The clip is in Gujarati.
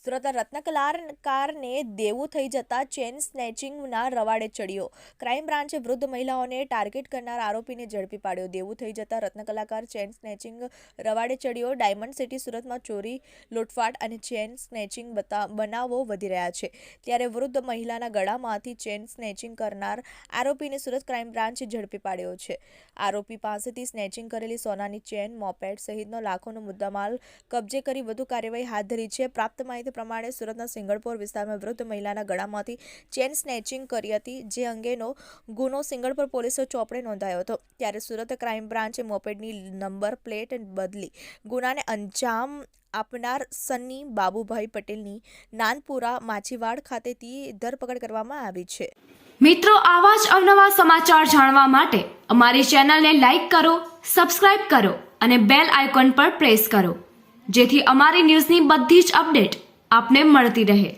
સુરત રત્નકલાકારને દેવું થઈ જતા ચેન સ્નેચિંગના રવાડે ચડ્યો. ક્રાઇમ બ્રાન્ચે વૃદ્ધ મહિલાઓને ટાર્ગેટ કરનાર આરોપીને ઝડપી પાડ્યો. દેવું થઈ જતા રત્નકલાકાર ચેન સ્નેચિંગ રવાડે ચડ્યો. ડાયમંડ સિટી સુરતમાં ચોરી, લૂંટફાટ અને ચેન સ્નેચિંગ બનાવો વધી રહ્યા છે. ત્યારે વૃદ્ધ મહિલાના ગળામાંથી ચેન સ્નેચિંગ કરનાર આરોપીને સુરત ક્રાઇમ બ્રાન્ચે ઝડપી પાડ્યો છે. આરોપી પાસેથી સ્નેચિંગ કરેલી સોનાની ચેન, મોપેડ સહિતનો લાખોનો મુદ્દામાલ કબજે કરી વધુ કાર્યવાહી હાથ ધરી છે. પ્રાપ્ત માહિતી પ્રમાણે સુરતના સિંગળપોર વિસ્તારમાં વૃદ્ધ મહિલાના ગળામાંથી ચેન સ્નેચિંગ કરી હતી, જે અંગેનો ગુનો સિંગળપોર પોલીસે ચોપડે નોંધાયો હતો. ત્યારે સુરત ક્રાઇમ બ્રાન્ચે મોપેડની નંબર પ્લેટ બદલી ગુનાને અંજામ આપનાર સન્ની બાબુભાઈ પટેલની નાનપુરા માછીવાડ ખાતેથી ધરપકડ કરવામાં આવી છે. મિત્રો, આવા જ અવનવા સમાચાર જાણવા માટે અમારી ચેનલને લાઇક કરો, સબસ્ક્રાઇબ કરો અને બેલ આઇકોન પર પ્રેસ કરો, જેથી અમારી ન્યૂઝની બધી જ અપડેટ આપને મળતી રહે.